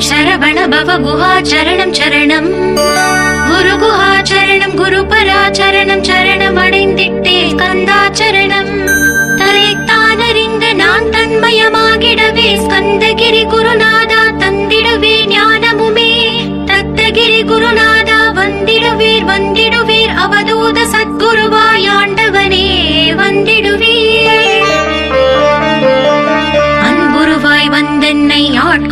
ஸ்கந்தாச்சரணம் சரவண பவ குஹாச்சரணம் சரணம் குரு குஹாச்சரணம் குரு பராச்சரணம் சரணம் அடைந்திட்டே கந்தாச்சரணம்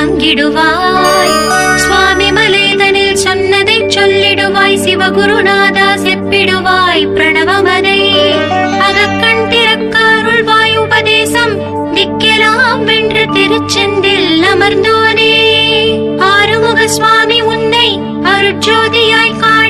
தங்கிடுவாய். சுவாமி மலைதனில் சொன்னதை சொல்லிடுவாய். சிவகுருநாதா செப்பிடுவாய் பிரணவமதை. அகக்கண் திறக்க உபதேசம் திக்கலாம் வென்று திருச்செந்தில் அமர்ந்தோனே. ஆறுமுக சுவாமி உன்னை அருட்சோதியாய் காண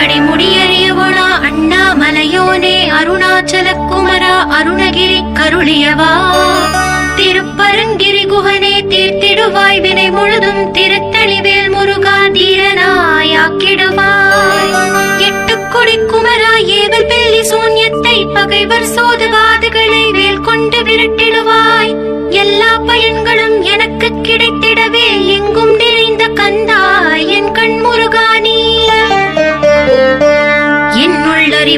அடிமுடியறியவளா அண்ணாமலையோனே அருணாச்சல குமரா அருணகிரி கருளியவா. திருப்பரங்கிரி குகனே தீர்த்திடுவாய் வினை முழுதும் திருத்தளிவேல் முருகா தீரனாயாக்கிடுவாய் எட்டுக்குடி குமரா ஏவல் பில்லி சூன்யத்தை பகைவர் சோ